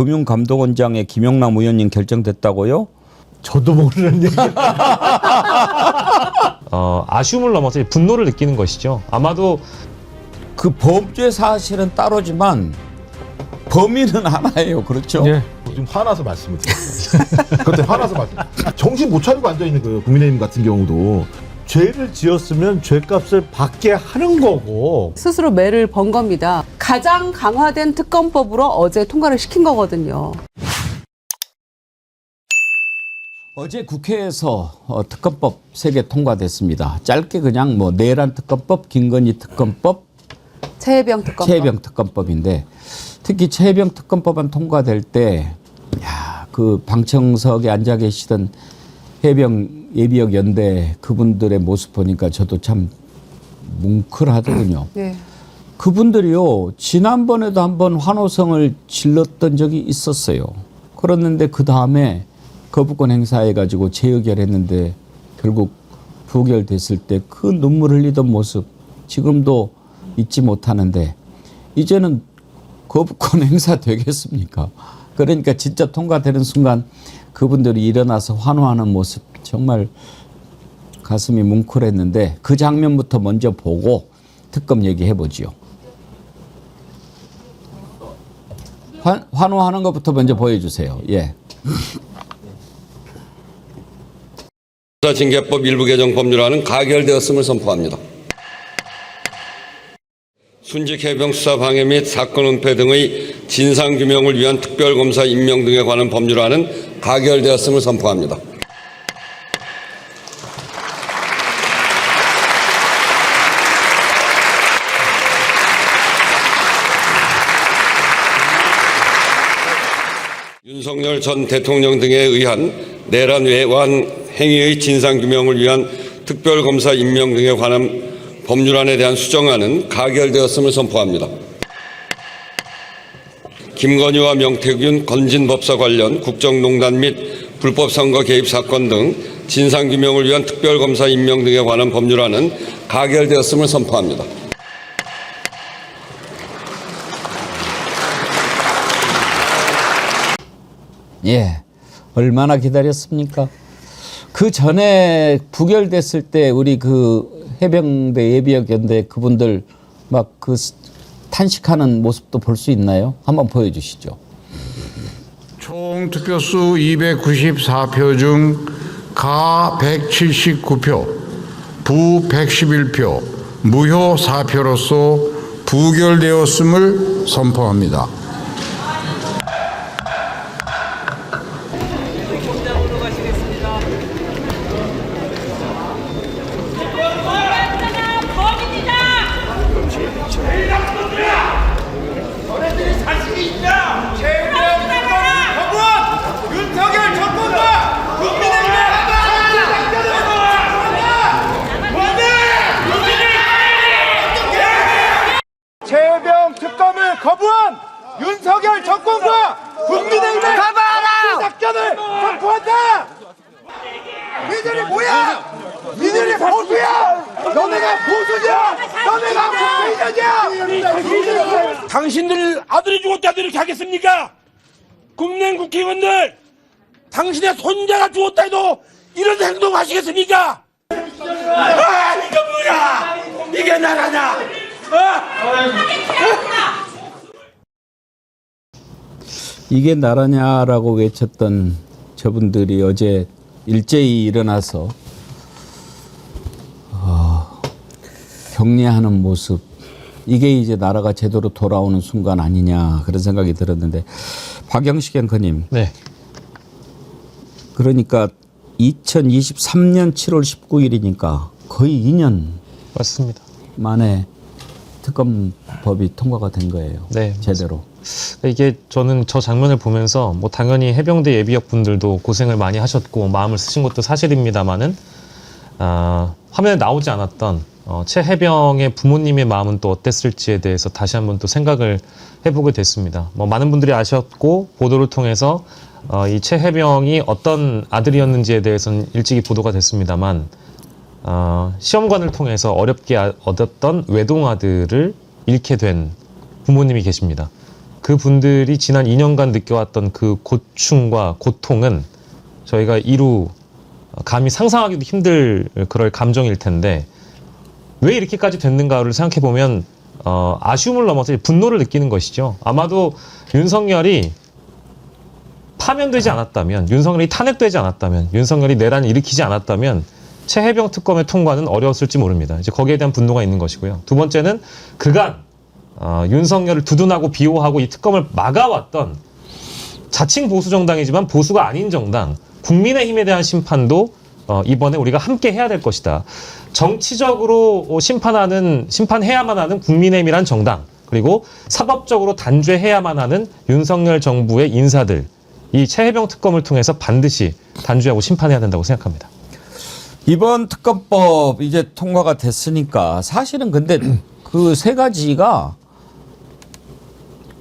금융감독원장에 김용남 의원님 결정됐다고요? 저도 모르는 얘기. 어, 아쉬움을 넘어서 분노를 느끼는 것이죠. 아마도 그 범죄 사실은 따로지만 범인은 하나예요. 그렇죠? 예. 지금 화나서 말씀을 드렸어요. 그때 화나서 말씀. 정신 못 차리고 앉아 있는 거예요. 국민의힘 같은 경우도 죄를 지었으면 죄값을 받게 하는 거고. 스스로 매를 번 겁니다. 가장 강화된 특검법으로 어제 통과를 시킨 거거든요. 어제 국회에서 어, 특검법 세 개 통과됐습니다. 짧게 그냥 뭐 내란 특검법, 김건희 특검법, 최혜병 특검법. 최혜병 특검법인데 특히 최혜병 특검법안 통과될 때, 야, 그 방청석에 앉아 계시던 해병 예비역 연대 그분들의 모습 보니까 저도 참 뭉클하더군요. 네. 그분들이요 지난번에도 한번 환호성을 질렀던 적이 있었어요. 그랬는데 그 다음에 거부권 행사해가지고 재의결했는데 결국 부결됐을 때 그 눈물 흘리던 모습 지금도 잊지 못하는데 이제는 거부권 행사 되겠습니까? 그러니까 진짜 통과되는 순간 그분들이 일어나서 환호하는 모습 정말 가슴이 뭉클했는데 그 장면부터 먼저 보고 특검 얘기해 보지요. 환, 환호하는 것부터 먼저 보여주세요. 예. 수사징계법 일부 개정 법률안은 가결되었음을 선포합니다. 순직 해병 수사 방해 및 사건 은폐 등의 진상 규명을 위한 특별검사 임명 등에 관한 법률안은 가결되었음을 선포합니다. 윤석열 전 대통령 등에 의한 내란 외환 행위의 진상 규명을 위한 특별검사 임명 등에 관한 법률안에 대한 수정안은 가결되었음을 선포합니다. 김건희와 명태균 건진 법사 관련 국정농단 및 불법 선거 개입 사건 등 진상 규명을 위한 특별검사 임명 등에 관한 법률안은 가결되었음을 선포합니다. 예. 얼마나 기다렸습니까? 그 전에 부결됐을 때 우리 그 해병대 예비역 연대 그분들 막 그 탄식하는 모습도 볼 수 있나요? 한번 보여주시죠. 총 득표수 294표 중 가 179표, 부 111표, 무효 4표로서 부결되었음을 선포합니다. 윤석열 정권과 국민의힘의 재병 특검을 거부한 윤석열 정권과 국민의힘의 작전을 선포한다! 니들이 뭐야? 니들이 보수야! 너네가 보수냐? 너네가 국민이냐? 당신들 아들이 죽었다고 이렇게 하겠습니까? 국내 국회의원들 당신의 손자가 죽었다 해도 이런 행동 하시겠습니까? 아 이거 뭐야 이게 나라냐 어? 이게 나라냐라고 외쳤던 저분들이 어제 일제히 일어나서 어, 격려하는 모습 이게 이제 나라가 제대로 돌아오는 순간 아니냐 그런 생각이 들었는데 박영식 앵커님 네. 그러니까 2023년 7월 19일이니까 거의 2년 맞습니다. 만에 특검법이 통과가 된 거예요. 네, 제대로. 이게 저는 저 장면을 보면서 뭐 당연히 해병대 예비역 분들도 고생을 많이 하셨고 마음을 쓰신 것도 사실입니다만은 아, 화면에 나오지 않았던 어, 최 해병의 부모님의 마음은 또 어땠을지에 대해서 다시 한번 또 생각을 해보게 됐습니다. 뭐 많은 분들이 아셨고 보도를 통해서 어, 이최 해병이 어떤 아들이었는지에 대해서는 일찍이 보도가 됐습니다만 어, 시험관을 통해서 어렵게 아- 얻었던 외동 아들을 잃게 된 부모님이 계십니다. 그 분들이 지난 2년간 느껴왔던 그 고충과 고통은 저희가 이루 감히 상상하기도 힘들 그럴 감정일 텐데 왜 이렇게까지 됐는가를 생각해 보면 어, 아쉬움을 넘어서 분노를 느끼는 것이죠. 아마도 윤석열이 파면되지 않았다면, 윤석열이 탄핵되지 않았다면, 윤석열이 내란을 일으키지 않았다면 최해병 특검의 통과는 어려웠을지 모릅니다. 이제 거기에 대한 분노가 있는 것이고요. 두 번째는 그간 어, 윤석열을 두둔하고 비호하고 이 특검을 막아왔던 자칭 보수 정당이지만 보수가 아닌 정당 국민의힘에 대한 심판도 어, 이번에 우리가 함께 해야 될 것이다. 정치적으로 어, 심판하는 심판해야만 하는 국민의힘이란 정당 그리고 사법적으로 단죄해야만 하는 윤석열 정부의 인사들 이 최해병 특검을 통해서 반드시 단죄하고 심판해야 된다고 생각합니다. 이번 특검법 이제 통과가 됐으니까 사실은 근데 그 세 가지가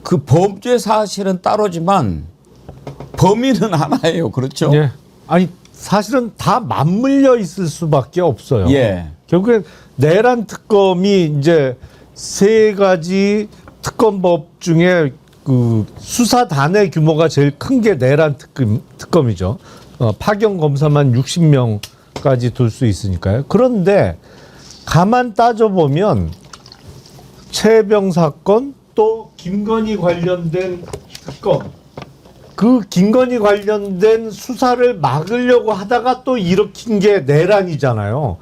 그 범죄 사실은 따로지만 범인은 하나예요. 그렇죠? 예. 아니 사실은 다 맞물려 있을 수밖에 없어요. 예. 결국엔 내란 특검이 이제 세 가지 특검법 중에 그 수사단의 규모가 제일 큰 게 내란 특검, 특검이죠. 어, 파견 검사만 60명 까지 둘 수 있으니까요. 그런데 가만 따져보면 최병 사건 또 김건희 관련된 특검 그 김건희 관련된 수사를 막으려고 하다가 또 일으킨 게 내란이잖아요.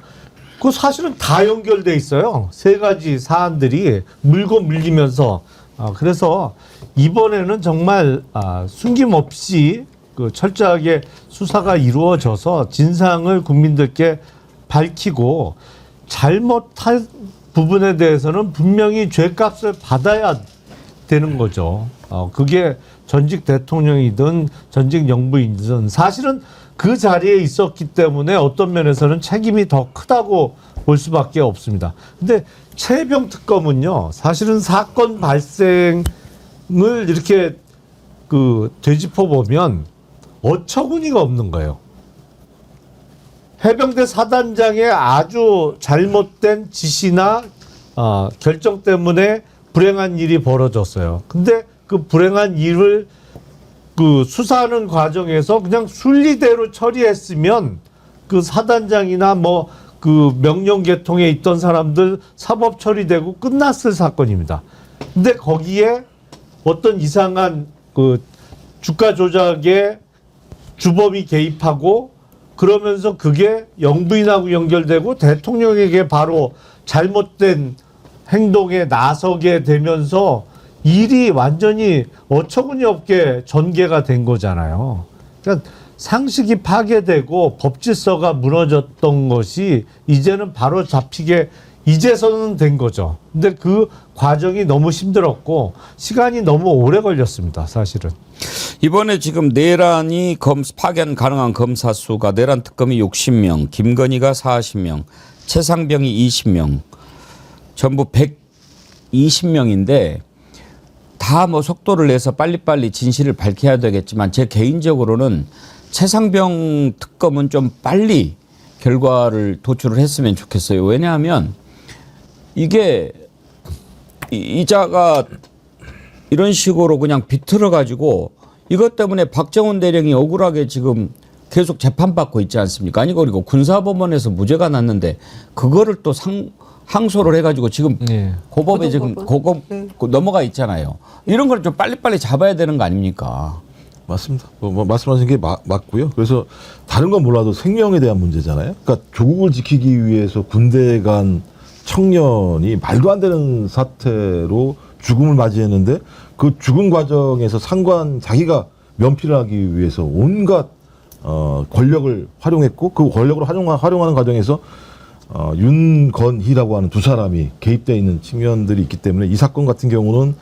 그 사실은 다 연결돼 있어요. 세 가지 사안들이 물고 물리면서 아, 그래서 이번에는 정말 아, 숨김없이 그 철저하게 수사가 이루어져서 진상을 국민들께 밝히고 잘못한 부분에 대해서는 분명히 죄값을 받아야 되는 거죠. 어, 그게 전직 대통령이든 전직 영부인이든 사실은 그 자리에 있었기 때문에 어떤 면에서는 책임이 더 크다고 볼 수밖에 없습니다. 근데 최병 특검은요, 사실은 사건 발생을 이렇게 그 되짚어 보면 어처구니가 없는 거예요. 해병대 사단장의 아주 잘못된 지시나 어, 결정 때문에 불행한 일이 벌어졌어요. 근데 그 불행한 일을 그 수사하는 과정에서 그냥 순리대로 처리했으면 그 사단장이나 뭐 그 명령 계통에 있던 사람들 사법 처리되고 끝났을 사건입니다. 근데 거기에 어떤 이상한 그 주가 조작에 주범이 개입하고 그러면서 그게 영부인하고 연결되고 대통령에게 바로 잘못된 행동에 나서게 되면서 일이 완전히 어처구니 없게 전개가 된 거잖아요. 그러니까 상식이 파괴되고 법 질서가 무너졌던 것이 이제는 바로 잡히게 이제서는 된 거죠. 근데 그 과정이 너무 힘들었고 시간이 너무 오래 걸렸습니다. 사실은. 이번에 지금 내란이 검 파견 가능한 검사 수가 내란 특검이 60명, 김건희가 40명, 최상병이 20명, 전부 120명인데 다 뭐 속도를 내서 빨리빨리 진실을 밝혀야 되겠지만 제 개인적으로는 최상병 특검은 좀 빨리 결과를 도출을 했으면 좋겠어요. 왜냐하면 이게 이- 이자가 이런 식으로 그냥 비틀어 가지고 이것 때문에 박정훈 대령이 억울하게 지금 계속 재판받고 있지 않습니까? 아니 그리고 군사법원에서 무죄가 났는데 그거를 또 상, 항소를 해가지고 지금 예. 고법에 지금 고법 넘어가 있잖아요. 이런 걸 좀 빨리빨리 잡아야 되는 거 아닙니까? 맞습니다. 뭐, 뭐 말씀하신 게 마- 맞고요. 그래서 다른 건 몰라도 생명에 대한 문제잖아요. 그러니까 조국을 지키기 위해서 군대 간 청년이 말도 안 되는 사태로 죽음을 맞이했는데 그 죽음 과정에서 상관 자기가 면피를 하기 위해서 온갖 어, 권력을 활용했고 그 권력을 활용, 활용하는 과정에서 어, 윤건희라고 하는 두 사람이 개입되어 있는 측면들이 있기 때문에 이 사건 같은 경우는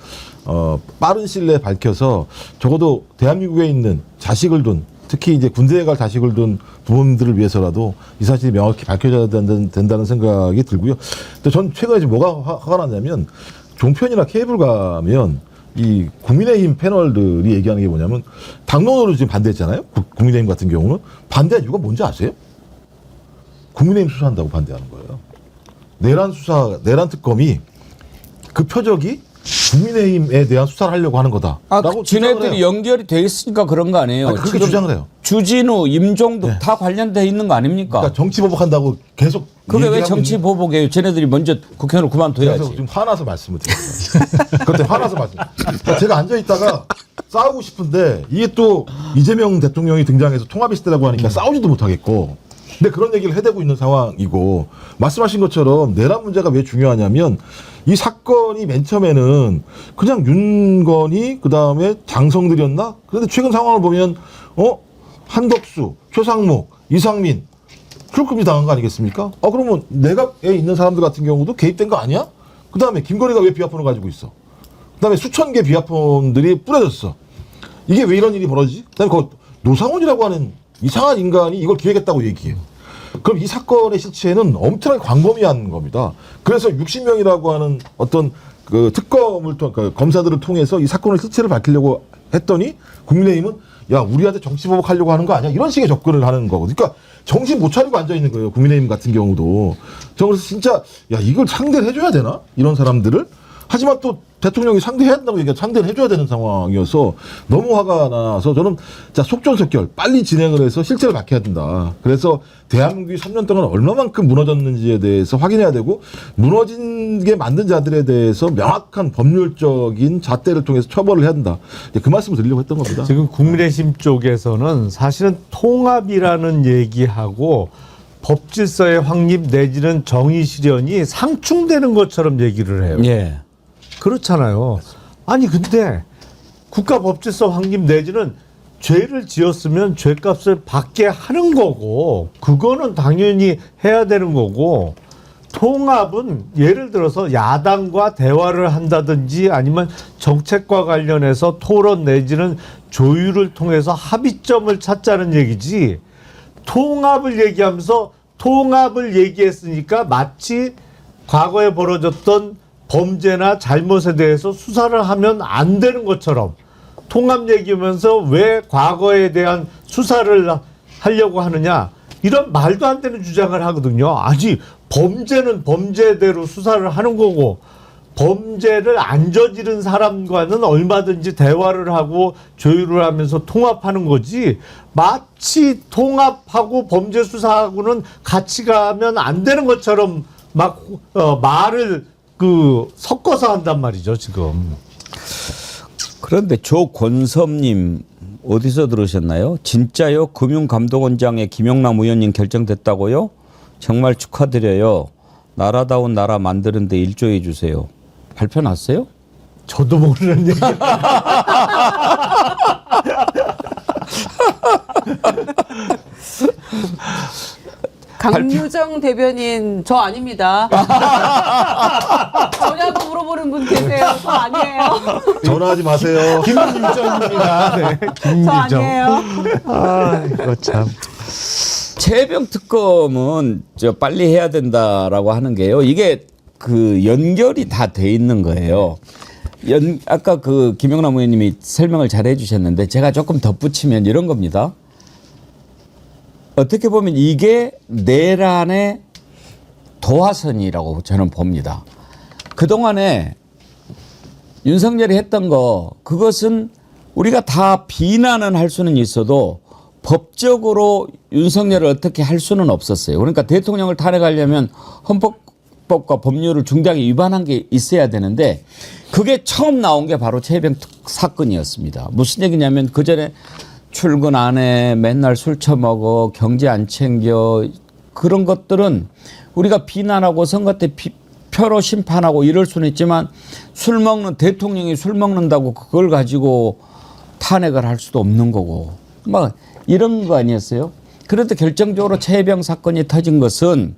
어, 빠른 시일 내에 밝혀서 적어도 대한민국에 있는 자식을 둔 특히 이제 군대에 갈 자식을 둔 부모님들을 위해서라도 이 사실이 명확히 밝혀져야 된다는, 생각이 들고요. 근데 전 최근에 뭐가 화, 화가 났냐면 종편이나 케이블 가면 이 국민의힘 패널들이 얘기하는 게 뭐냐면 당론으로 지금 반대했잖아요. 구- 국민의힘 같은 경우는 반대한 이유가 뭔지 아세요? 국민의힘 수사한다고 반대하는 거예요. 내란 수사, 내란 특검이 그 표적이 국민의힘에 대한 수사를 하려고 하는 거다. 아, 라고 그 지네들이 해요. 연결이 돼 있으니까 그런 거 아니에요. 아니, 그렇게 주장을 해요. 주진우, 임종득 다 관련돼 있는 거 아닙니까? 그러니까 정치 보복한다고 계속 그게 왜 하고 정치 있는- 보복이에요? 쟤네들이 먼저 국회의원을 그래서 그만둬야지. 지금 화나서 말씀을 드렸어요. 그때 화나서 말씀. 그러니까 제가 앉아 있다가 싸우고 싶은데 이게 또 이재명 대통령이 등장해서 통합이 시대라고 하니까 싸우지도 못하겠고. 근데 그런 얘기를 해대고 있는 상황이고 말씀하신 것처럼 내란 문제가 왜 중요하냐면 이 사건이 맨 처음에는 그냥 윤건이 그 다음에 장성들이었나? 그런데 최근 상황을 보면 어 한덕수, 최상목, 이상민 출금이 당한 거 아니겠습니까? 아 그러면 내각에 있는 사람들 같은 경우도 개입된 거 아니야? 그 다음에 김건희가 왜 비아폰을 가지고 있어? 그 다음에 수천 개 비아폰들이 뿌려졌어. 이게 왜 이런 일이 벌어지지? 그 다음에 그 노상원이라고 하는 이상한 인간이 이걸 기획했다고 얘기해요. 그럼 이 사건의 실체는 엄청나게 광범위한 겁니다. 그래서 60명이라고 하는 어떤 그 특검을 통, 그 검사들을 통해서 이 사건의 실체를 밝히려고 했더니 국민의힘은 야 우리한테 정치 보복하려고 하는 거 아니야? 이런 식의 접근을 하는 거거든요. 그러니까 정신 못 차리고 앉아 있는 거예요. 국민의힘 같은 경우도. 저 그래서 진짜 야 이걸 상대를 해줘야 되나? 이런 사람들을. 하지만 또 대통령이 상대해야 된다고 얘기하 상대를 해줘야 되는 상황이어서 너무 화가 나서 저는 자 속전속결 빨리 진행을 해서 실체를 밝혀야 된다. 그래서 대한민국이 3년 동안 얼마만큼 무너졌는지에 대해서 확인해야 되고 무너진 게 만든 자들에 대해서 명확한 법률적인 잣대를 통해서 처벌을 해야 된다. 그 말씀을 드리려고 했던 겁니다. 지금 국민의힘 쪽에서는 사실은 통합이라는 얘기하고 법질서의 확립 내지는 정의 실현이 상충되는 것처럼 얘기를 해요. 예. 그렇잖아요. 아니 근데 국가 법질서 확립 내지는 죄를 지었으면 죄값을 받게 하는 거고 그거는 당연히 해야 되는 거고 통합은 예를 들어서 야당과 대화를 한다든지 아니면 정책과 관련해서 토론 내지는 조율을 통해서 합의점을 찾자는 얘기지 통합을 얘기하면서 통합을 얘기했으니까 마치 과거에 벌어졌던 범죄나 잘못에 대해서 수사를 하면 안 되는 것처럼 통합 얘기하면서 왜 과거에 대한 수사를 하려고 하느냐 이런 말도 안 되는 주장을 하거든요. 아니 범죄는 범죄대로 수사를 하는 거고 범죄를 안 저지른 사람과는 얼마든지 대화를 하고 조율을 하면서 통합하는 거지 마치 통합하고 범죄 수사하고는 같이 가면 안 되는 것처럼 막 어, 말을 그 섞어서 한단 말이죠 지금. 그런데 조권섭님 어디서 들으셨나요? 진짜요? 금융감독원장의 김영남 의원님 결정됐다고요? 정말 축하드려요. 나라다운 나라 만드는데 일조해 주세요. 발표 났어요? 저도 모르는 얘기. 강유정 대변인 저 아닙니다. 저냐고 물어보는 분 계세요. 저 아니에요. 전화하지 마세요. 김유정입니다. 네, 저 김유정. 아니에요. 아 이거 참. 최병 특검은 저 빨리 해야 된다라고 하는 게요. 이게 그 연결이 다 돼 있는 거예요. 연 아까 그 김영남 의원님이 설명을 잘 해주셨는데 제가 조금 덧붙이면 이런 겁니다. 어떻게 보면 이게 내란의 도화선이라고 저는 봅니다. 그 동안에 윤석열이 했던 거 그것은 우리가 다 비난은 할 수는 있어도 법적으로 윤석열을 어떻게 할 수는 없었어요. 그러니까 대통령을 탄핵하려면 헌법과 법률을 중대하게 위반한 게 있어야 되는데 그게 처음 나온 게 바로 최병 특- 사건이었습니다. 무슨 얘기냐면 그 전에 출근 안 해, 맨날 술 처먹어, 경제 안 챙겨 그런 것들은 우리가 비난하고 선거 때 피- 표로 심판하고 이럴 수는 있지만 술 먹는 대통령이 술 먹는다고 그걸 가지고 탄핵을 할 수도 없는 거고 막 이런 거 아니었어요? 그런데 결정적으로 최혜병 사건이 터진 것은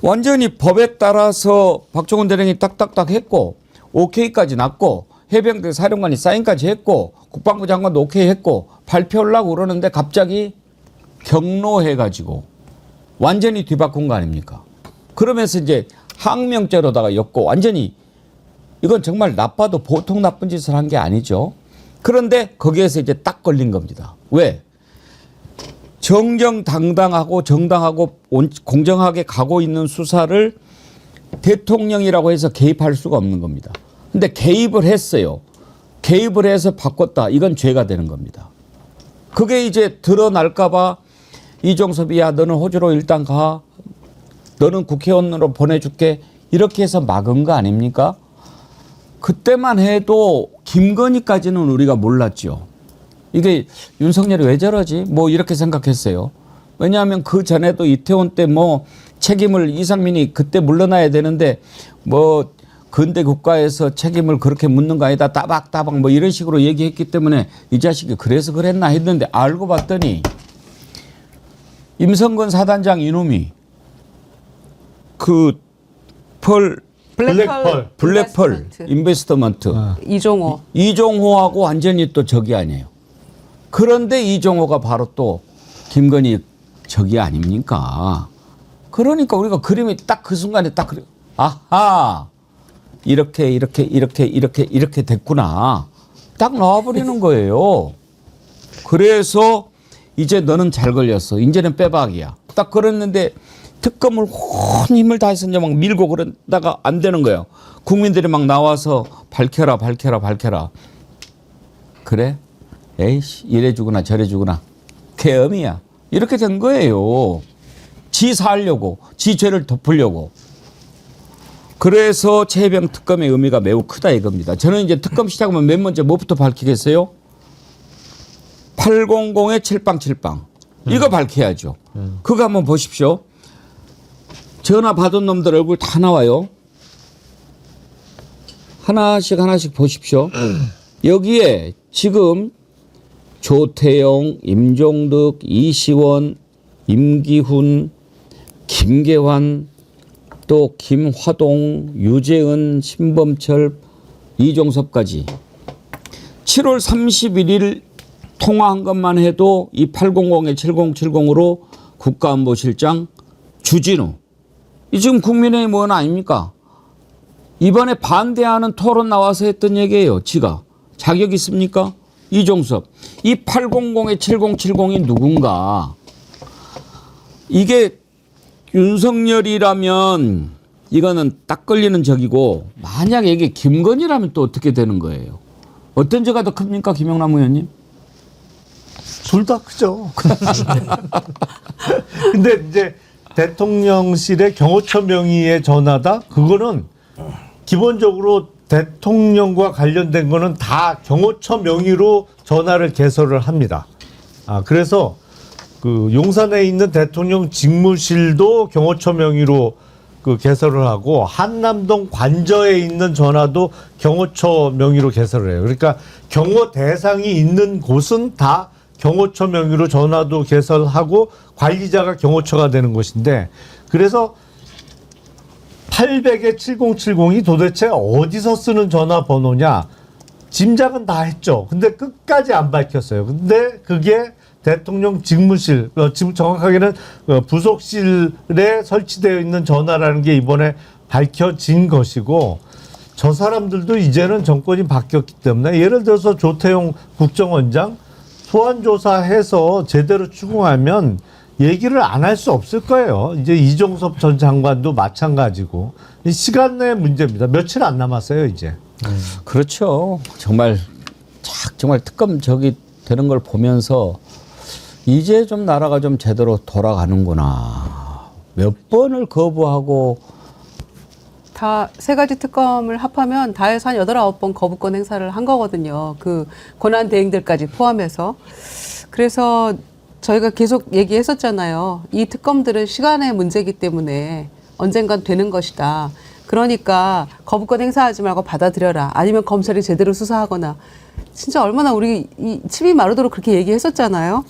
완전히 법에 따라서 박종원 대령이 딱딱딱 했고 오케이까지 났고 해병대 사령관이 사인까지 했고 국방부 장관도 오케이 했고 발표하려고 그러는데 갑자기 경로해가지고 완전히 뒤바꾼 거 아닙니까? 그러면서 이제 항명죄로다가 엮고 완전히 이건 정말 나빠도 보통 나쁜 짓을 한 게 아니죠. 그런데 거기에서 이제 딱 걸린 겁니다. 왜? 정정당당하고 정당하고 온- 공정하게 가고 있는 수사를 대통령이라고 해서 개입할 수가 없는 겁니다. 근데 개입을 했어요. 개입을 해서 바꿨다. 이건 죄가 되는 겁니다. 그게 이제 드러날까봐 이종섭이 야 너는 호주로 일단 가. 너는 국회의원으로 보내줄게. 이렇게 해서 막은 거 아닙니까? 그때만 해도 김건희까지는 우리가 몰랐죠. 이게 윤석열이 왜 저러지? 뭐 이렇게 생각했어요. 왜냐하면 그 전에도 이태원 때 뭐 책임을 이상민이 그때 물러나야 되는데 뭐 근대 국가에서 책임을 그렇게 묻는 거 아니다. 따박따박 뭐 이런 식으로 얘기했기 때문에 이 자식이 그래서 그랬나 했는데 알고 봤더니 임성근 사단장 이놈이 그 펄 블랙펄. 블랙펄 인베스트먼트. 인베스트먼트 이종호. 이종호하고 완전히 또 적이 아니에요. 그런데 이종호가 바로 또 김건희 적이 아닙니까? 그러니까 우리가 그림이 딱 그 순간에 딱 그래. 아하. 이렇게 이렇게 이렇게 이렇게 이렇게 됐구나. 딱 나와버리는 거예요. 그래서 이제 너는 잘 걸렸어. 이제는 빼박이야. 딱 그랬는데 특검을 혼 힘을 다해서 이제 막 밀고 그러다가 안 되는 거예요. 국민들이 막 나와서 밝혀라, 밝혀라, 밝혀라. 그래? 에이씨, 이래 주구나, 저래 주구나. 개엄이야. 이렇게 된 거예요. 지 살려고, 지 죄를 덮으려고. 그래서 최병 특검의 의미가 매우 크다 이겁니다. 저는 이제 특검 시작하면 맨 먼저 뭐부터 밝히겠어요? 800의 칠빵칠빵. 이거 밝혀야죠. 그거 한번 보십시오. 전화 받은 놈들 얼굴 다 나와요. 하나씩 하나씩 보십시오. 여기에 지금 조태영, 임종득, 이시원, 임기훈, 김계환, 또 김화동, 유재은, 신범철, 이종섭까지 7월 31일 통화한 것만 해도 이 800에 7070으로 국가안보실장 주진우 이 지금 국민의힘 의원 아닙니까? 이번에 반대하는 토론 나와서 했던 얘기예요. 지가 자격 있습니까? 이종섭 이 800에 7070이 누군가? 이게 윤석열이라면 이거는 딱 걸리는 적이고 만약에 이게 김건희라면 또 어떻게 되는 거예요? 어떤 죄가 더 큽니까, 김영남 의원님? 둘 다 크죠. 근데 이제 대통령실의 경호처 명의의 전화다? 그거는 기본적으로 대통령과 관련된 거는 다 경호처 명의로 전화를 개설을 합니다. 아, 그래서 그 용산에 있는 대통령 직무실도 경호처 명의로 그 개설을 하고 한남동 관저에 있는 전화도 경호처 명의로 개설을 해요. 그러니까 경호 대상이 있는 곳은 다 경호처 명의로 전화도 개설하고 관리자가 경호처가 되는 것인데 그래서 800에 7070이 도대체 어디서 쓰는 전화번호냐 짐작은 다 했죠. 근데 끝까지 안 밝혔어요. 근데 그게 대통령 직무실, 어, 지금 정확하게는 어, 부속실에 설치되어 있는 전화라는 게 이번에 밝혀진 것이고 저 사람들도 이제는 정권이 바뀌었기 때문에 예를 들어서 조태용 국정원장 소환 조사해서 제대로 추궁하면 얘기를 안 할 수 없을 거예요. 이제 이종섭 전 장관도 마찬가지고 이 시간의 문제입니다. 며칠 안 남았어요, 이제. 그렇죠. 정말 착 정말 특검 저기 되는 걸 보면서 이제 좀 나라가 좀 제대로 돌아가는구나. 몇 번을 거부하고 다 세 가지 특검을 합하면 다 해서 한 여덟 아홉 번 거부권 행사를 한 거거든요. 그 권한 대행들까지 포함해서. 그래서 저희가 계속 얘기했었잖아요. 이 특검들은 시간의 문제이기 때문에 언젠간 되는 것이다. 그러니까 거부권 행사하지 말고 받아들여라. 아니면 검찰이 제대로 수사하거나. 진짜 얼마나 우리 이 침이 마르도록 그렇게 얘기했었잖아요.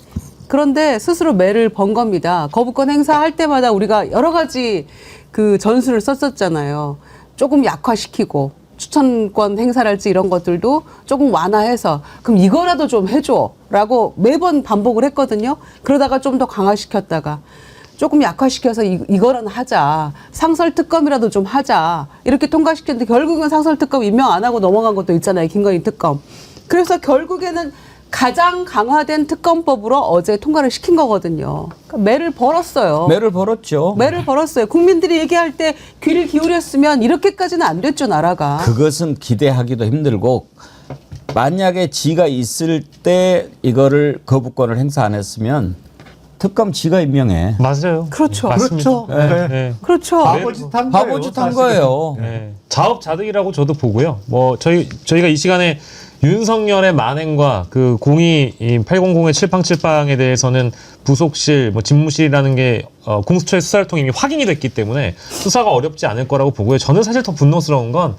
그런데 스스로 매를 번 겁니다. 거부권 행사할 때마다 우리가 여러 가지 그 전술을 썼었잖아요. 조금 약화시키고 추천권 행사랄지 이런 것들도 조금 완화해서 그럼 이거라도 좀 해줘라고 매번 반복을 했거든요. 그러다가 좀 더 강화시켰다가 조금 약화시켜서 이, 이거는 하자. 상설 특검이라도 좀 하자. 이렇게 통과시켰는데 결국은 상설 특검 임명 안 하고 넘어간 것도 있잖아요. 김건희 특검. 그래서 결국에는 가장 강화된 특검법으로 어제 통과를 시킨 거거든요. 그러니까 매를 벌었어요. 매를 벌었죠. 매를 벌었어요. 국민들이 얘기할 때 귀를 기울였으면 이렇게까지는 안 됐죠, 나라가. 그것은 기대하기도 힘들고 만약에 지가 있을 때 이거를 거부권을 행사 안 했으면 특검 지가 임명해. 맞아요. 그렇죠. 맞습니다. 그렇죠. 네. 네. 그렇죠. 바보짓 한 거예요. 바보짓 한 사실은. 거예요. 네. 자업자득이라고 저도 보고요. 뭐 저희 저희가 이 시간에 윤석열의 만행과 그 공이 이 800의 칠팡칠팡에 대해서는 부속실, 뭐 집무실이라는 게 어, 공수처의 수사를 통해 이미 확인이 됐기 때문에 수사가 어렵지 않을 거라고 보고요. 저는 사실 더 분노스러운 건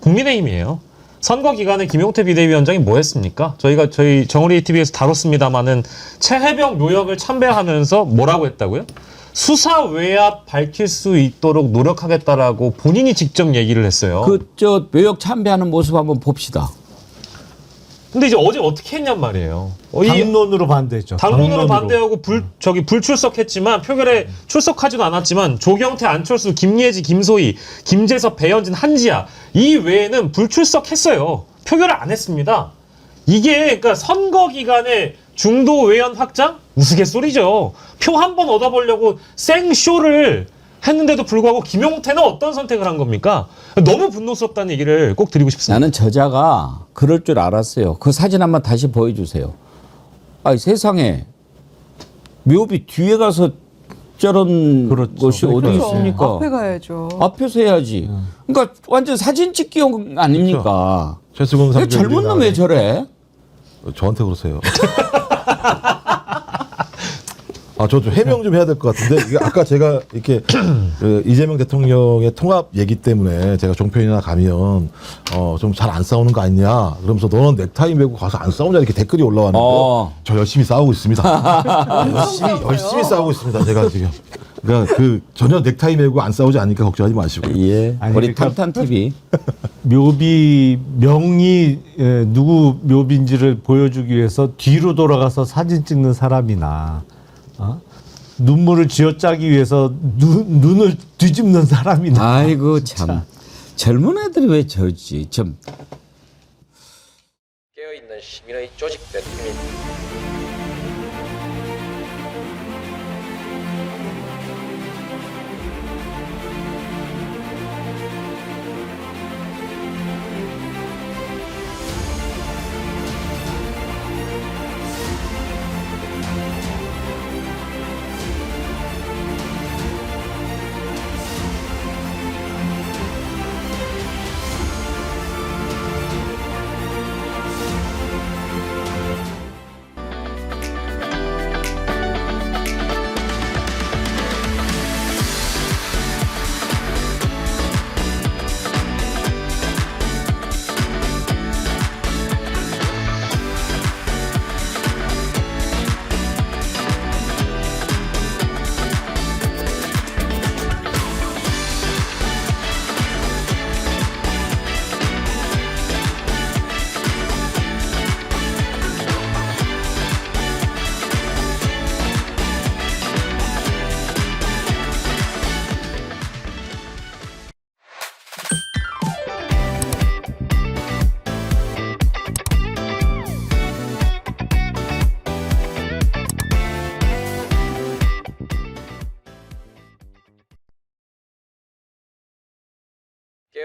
국민의힘이에요. 선거 기간에 김용태 비대위원장이 뭐 했습니까? 저희가 저희 정우리 TV에서 다뤘습니다마는 최해병 묘역을 참배하면서 뭐라고 했다고요? 수사 외압 밝힐 수 있도록 노력하겠다라고 본인이 직접 얘기를 했어요. 그 저 묘역 참배하는 모습 한번 봅시다. 근데 이제 어제 어떻게 했냔 말이에요. 어, 이 당론으로 반대했죠. 당론으로 반대하고 불 저기 불출석했지만 표결에 출석하지도 않았지만 조경태, 안철수, 김예지, 김소희, 김재섭, 배현진, 한지아 이 외에는 불출석했어요. 표결을 안 했습니다. 이게 그러니까 선거 기간에 중도 외연 확장 우스갯소리죠. 표 한 번 얻어보려고 생쇼를 했는데도 불구하고 김용태는 어떤 선택을 한 겁니까? 너무 분노스럽다는 얘기를 꼭 드리고 싶습니다. 나는 저자가 그럴 줄 알았어요. 그 사진 한번 다시 보여주세요. 아니 세상에 묘비 뒤에 가서 저런 그렇죠. 것이 어디 그러니까요. 있습니까? 앞에 가야죠. 앞에서 해야지. 그러니까 완전 사진 찍기용 아닙니까? 최수근 왜 상병 젊은 놈 왜 저래? 저한테 그러세요. 아, 저좀 해명 좀 해야 될 것 같은데 이게 아까 제가 이렇게 그 이재명 대통령의 통합 얘기 때문에 제가 종편이나 가면 어 좀 잘 안 싸우는 거 아니냐 그러면서 너는 넥타이 메고 가서 안 싸우냐 이렇게 댓글이 올라왔는데 어. 저 열심히 싸우고 있습니다. 열심히 열심히 싸우고 있습니다. 제가 지금 그러니까 그 전혀 넥타이 메고 안 싸우지 않으니까 걱정하지 마시고. 예. 아니, 우리 그러니까- 탐탐 TV. 묘비 명이 에, 누구 묘비인지를 보여주기 위해서 뒤로 돌아가서 사진 찍는 사람이나 어? 눈물을 쥐어짜기 위해서 눈, 눈을 뒤집는 사람이나 아이고 참 젊은 애들이 왜 저러지? 좀 깨어 있는 시민의 조직된 힘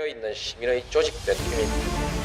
있는 시민의 조직된 힘이